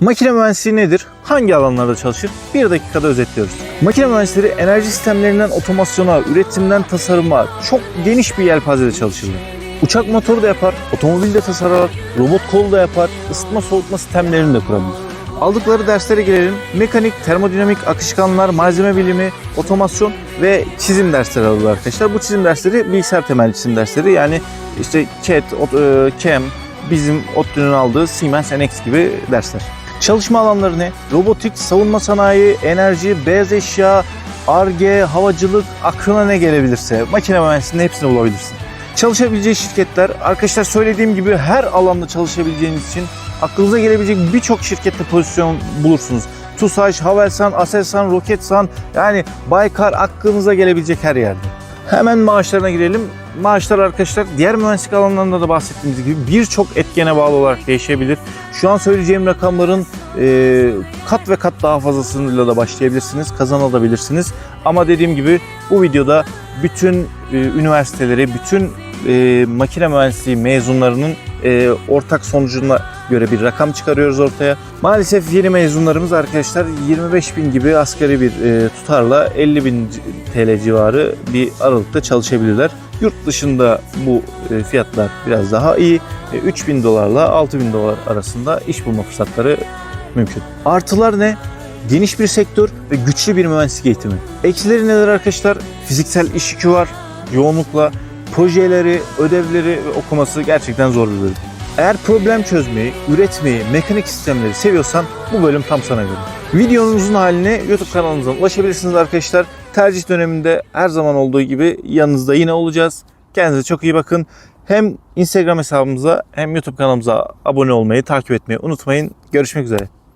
Makine mühendisliği nedir? Hangi alanlarda çalışır? Bir dakikada özetliyoruz. Makine mühendisleri enerji sistemlerinden otomasyona, üretimden tasarıma çok geniş bir yelpazede çalışırlar. Uçak motoru da yapar, otomobil de tasarlar, robot kolu da yapar, ısıtma soğutma sistemlerini de kurabilir. Aldıkları derslere gelelim. Mekanik, termodinamik, akışkanlar, malzeme bilimi, otomasyon ve çizim dersleri alıyorlar arkadaşlar. Bu çizim dersleri bilgisayar temelli çizim dersleri. Yani işte CAD, e, CAM, bizim ODTÜ'nün aldığı Siemens NX gibi dersler. Çalışma alanları ne? Robotik, savunma sanayi, enerji, beyaz eşya, ARGE, havacılık, aklına ne gelebilirse makine mühendisliğinde hepsini bulabilirsin. Çalışabileceği şirketler, arkadaşlar söylediğim gibi her alanda çalışabileceğiniz için aklınıza gelebilecek birçok şirkette pozisyon bulursunuz. TUSAŞ, Havelsan, Aselsan, Roketsan yani Baykar aklınıza gelebilecek her yerde. Hemen maaşlarına girelim. Maaşlar arkadaşlar diğer mühendislik alanlarında da bahsettiğimiz gibi birçok etkene bağlı olarak değişebilir. Şu an söyleyeceğim rakamların e, kat ve kat daha fazlasıyla da başlayabilirsiniz, kazanabilirsiniz. Ama dediğim gibi bu videoda bütün e, üniversiteleri, bütün e, makine mühendisliği mezunlarının e, ortak sonucuna göre bir rakam çıkarıyoruz ortaya. Maalesef yeni mezunlarımız arkadaşlar 25 bin gibi asgari bir e, tutarla 50 bin TL civarı bir aralıkta çalışabilirler. Yurt dışında bu e, fiyatlar biraz daha iyi. E, 3 bin dolarla 6 bin dolar arasında iş bulma fırsatları mümkün. Artılar ne? Geniş bir sektör ve güçlü bir mühendislik eğitimi. Eksileri neler arkadaşlar? Fiziksel iş yükü var yoğunlukla. Projeleri, ödevleri ve okuması gerçekten zor bir bölüm. Eğer problem çözmeyi, üretmeyi, mekanik sistemleri seviyorsan bu bölüm tam sana göre. Videonuzun haline YouTube kanalımızdan ulaşabilirsiniz arkadaşlar. Tercih döneminde her zaman olduğu gibi yanınızda yine olacağız. Kendinize çok iyi bakın. Hem Instagram hesabımıza hem YouTube kanalımıza abone olmayı, takip etmeyi unutmayın. Görüşmek üzere.